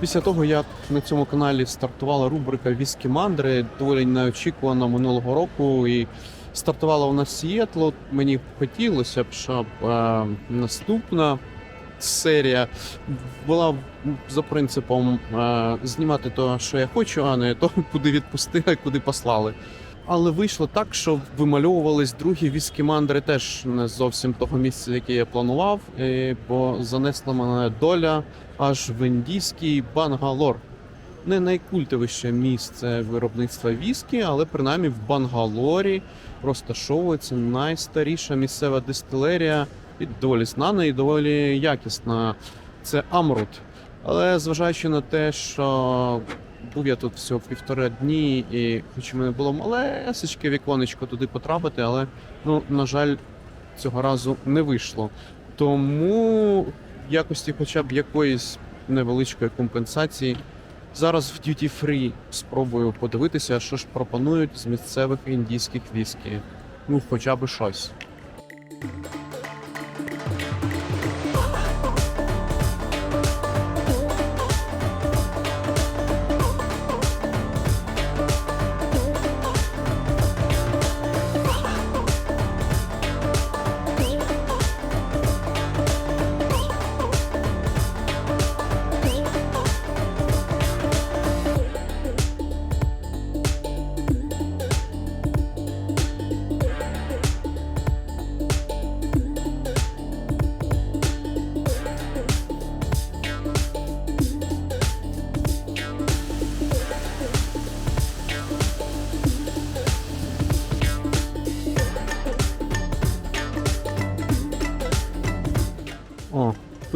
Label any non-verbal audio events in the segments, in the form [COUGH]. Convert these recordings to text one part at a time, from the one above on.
Після того, як на цьому каналі стартувала рубрика Віскі Мандри, доволі неочікувано минулого року, і стартувала у нас Сієтло, мені хотілося б, щоб е, наступна серія була за принципом е, знімати те, що я хочу, а не то, [LAUGHS] куди відпустили, куди послали. Але вийшло так, що вимальовувались другі віскі мандри теж не зовсім того місця, яке я планував, е, бо занесла мене доля аж в індійський Бангалор. Не найкультовіше місце виробництва віскі, але принаймні в Бангалорі розташовується найстаріша місцева дистилерія, і доволі знана і доволі якісна. Це Амрут. Але зважаючи на те, що був я тут всього півтора дні, і хоч у мене було малесечке віконечко туди потрапити, але ну, на жаль, цього разу не вийшло. Тому в якості хоча б якоїсь невеличкої компенсації. Зараз в Duty Free спробую подивитися, що ж пропонують з місцевих індійських віскі. Ну, хоча б щось.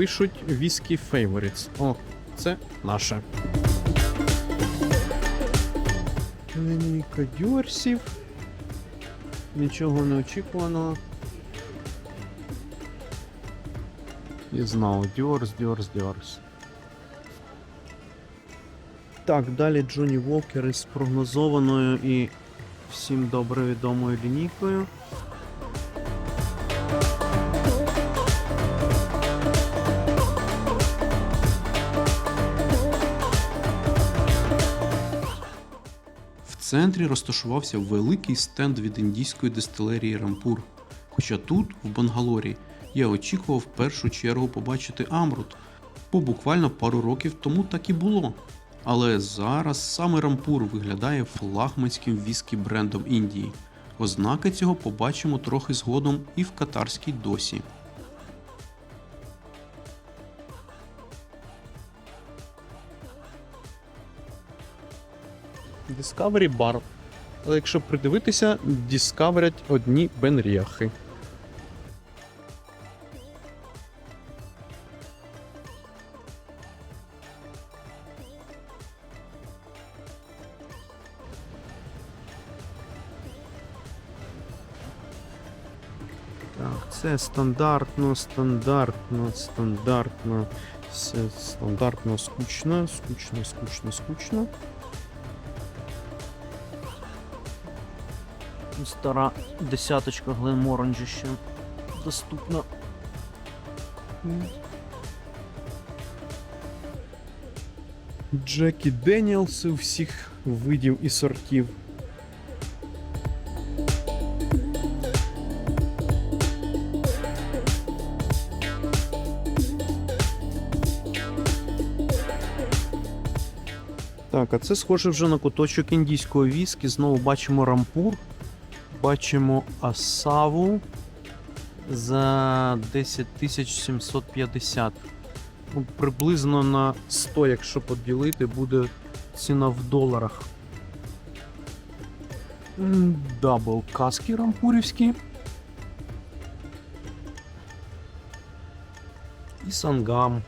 Пишуть Whisky Favorites. О, це наше. Лінійка дюрсів. Нічого не очікувано. І знову дюрс, дюрс, дюрс. Так, далі Джонні Вокер із прогнозованою і всім добре відомою лінійкою. Центрі розташувався великий стенд від індійської дистилерії Рампур. Хоча тут, в Бангалорі, я очікував в першу чергу побачити Амрут, бо буквально пару років тому так і було. Але зараз саме Рампур виглядає флагманським віскі брендом Індії. Ознаки цього побачимо трохи згодом і в катарській досі. Discovery Bar. Але якщо придивитися, діскаверять одні бенріахи. Це стандартно, стандартно, стандартно. Все стандартно скучно, скучно, скучно, скучно. Стара десяточка Гленморанджі ще доступна. Джекі Деніелси всіх видів і сортів. Так, а це схоже вже на куточок індійського віскі. Знову бачимо рампур, бачимо Асаву за 10 750. Ну, приблизно на 100, якщо поділити, буде ціна в доларах. Дабл каски рампурівські. І сангам.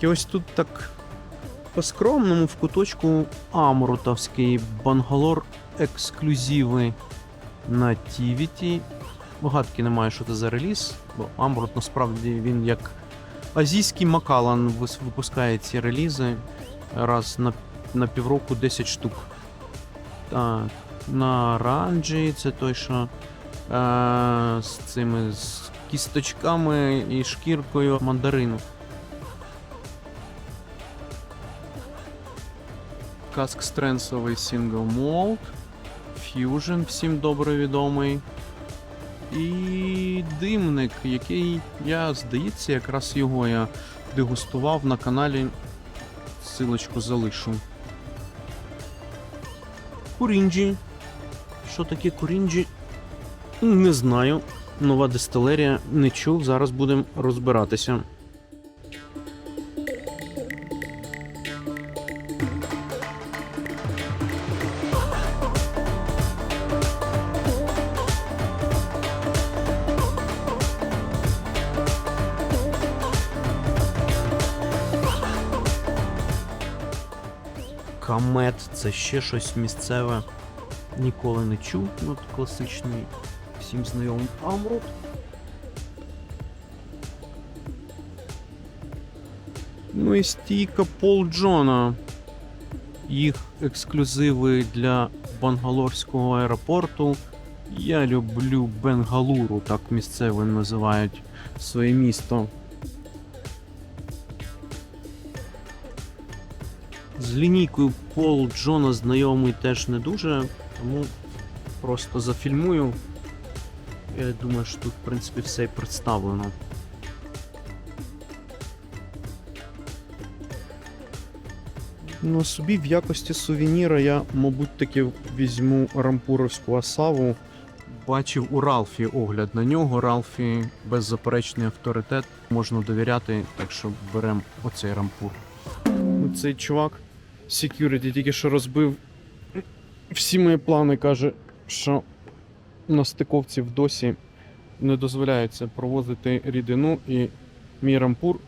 І ось тут так по-скромному в куточку Амрутовський Бангалор ексклюзиви на Тівіті. Гадки немає, що це за реліз, бо Амрут насправді він як азійський Макалан випускає ці релізи раз на, на півроку 10 штук. Так, на Ранджі це той, що е, з цими з кісточками і шкіркою мандарину. Каск стренсовий Single Malt. Fusion, всім добре відомий. І димник, який я, здається, якраз його я дегустував на каналі. Силочку залишу. Курінджі. Що таке курінджі? Не знаю. Нова дистилерія не чув. Зараз будемо розбиратися. Камет це ще щось місцеве. Ніколи не чув. Ну, класичний всім знайомий Амрут. Ну і стійка Пол Джона. Їх ексклюзиви для Бангалорського аеропорту. Я люблю Бенгалуру, так місцеві називають своє місто. З лінійкою Пол Джона знайомий теж не дуже, тому просто зафільмую. Я думаю, що тут, в принципі, все і представлено. Ну, собі в якості сувеніра я, мабуть, таки візьму рампуровську асаву. Бачив у Ралфі огляд на нього. Ралфі беззаперечний авторитет, можна довіряти, так що беремо оцей рампур. Цей чувак security тільки що розбив всі мої плани, каже, що на стиковці в досі не дозволяється провозити рідину і мій рампур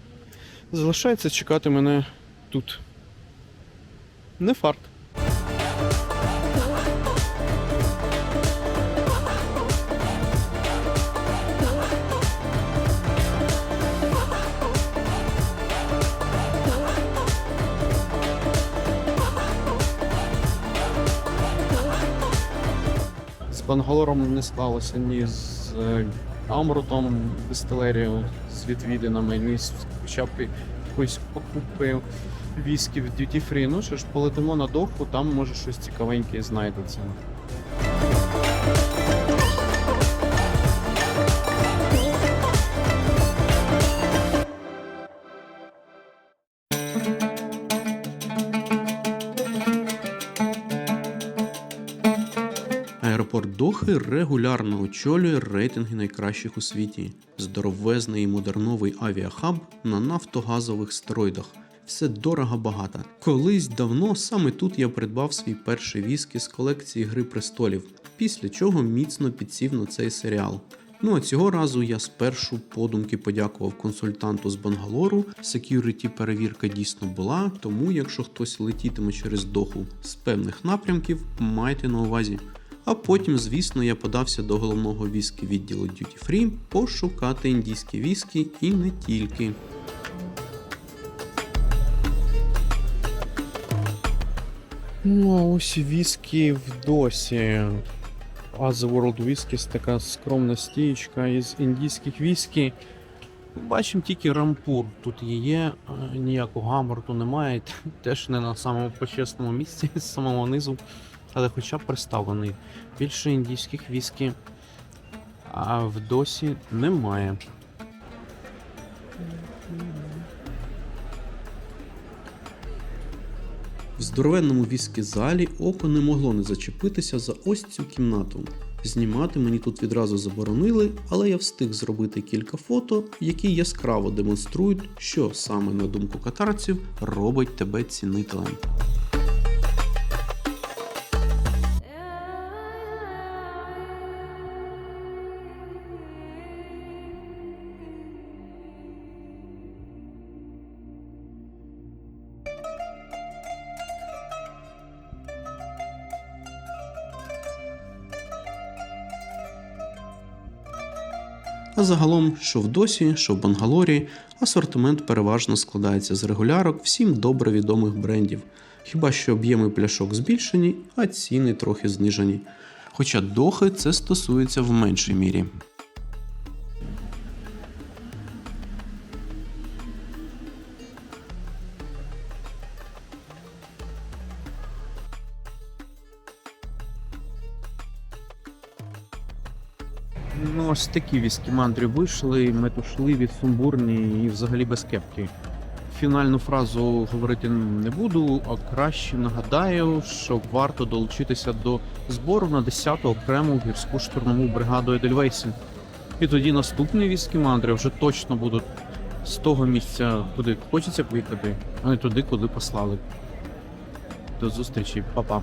залишається чекати мене тут. Не фарт. Бангалором не склалося ні з е, Амрутом, дистилерією, з відвідинами, ні з хоча б якоюсь покупкою віскі в Duty Free. Ну що ж, полетимо на доху, там може щось цікавеньке знайдеться. Аеропорт Дохи регулярно очолює рейтинги найкращих у світі. Здоровезний і модерновий авіахаб на нафтогазових стероїдах. Все дорого багато. Колись давно саме тут я придбав свій перший віскі з колекції Гри престолів, після чого міцно підсів на цей серіал. Ну а цього разу я спершу подумки подякував консультанту з Бангалору. Security перевірка дійсно була, тому якщо хтось летітиме через доху з певних напрямків, майте на увазі. А потім, звісно, я подався до головного віскі відділу Duty Free пошукати індійські віскі і не тільки. Ну, а ось віскі в досі. The World Whiskies така скромна стієчка із індійських віскі. Бачимо тільки рампур. Тут є, ніякого гаморту немає, [LAUGHS] теж не на самому почесному місці, з самого низу, але хоча б представлений. Більше індійських віскі, а в досі немає. В здоровенному віскі залі око не могло не зачепитися за ось цю кімнату. Знімати мені тут відразу заборонили, але я встиг зробити кілька фото, які яскраво демонструють, що саме на думку катарців робить тебе цінителем. А загалом, що в досі, що в Бангалорі, асортимент переважно складається з регулярок всім добре відомих брендів. Хіба що об'єми пляшок збільшені, а ціни трохи знижені. Хоча дохи це стосується в меншій мірі. Ну, ось такі віскі мандри вийшли, метушливі, сумбурні і взагалі без кепки. Фінальну фразу говорити не буду, а краще нагадаю, що варто долучитися до збору на 10-ту окрему гірську штурмову бригаду Едельвейсі. І тоді наступні віскі мандри вже точно будуть з того місця, куди хочеться поїхати, а не туди, куди послали. До зустрічі, па-па.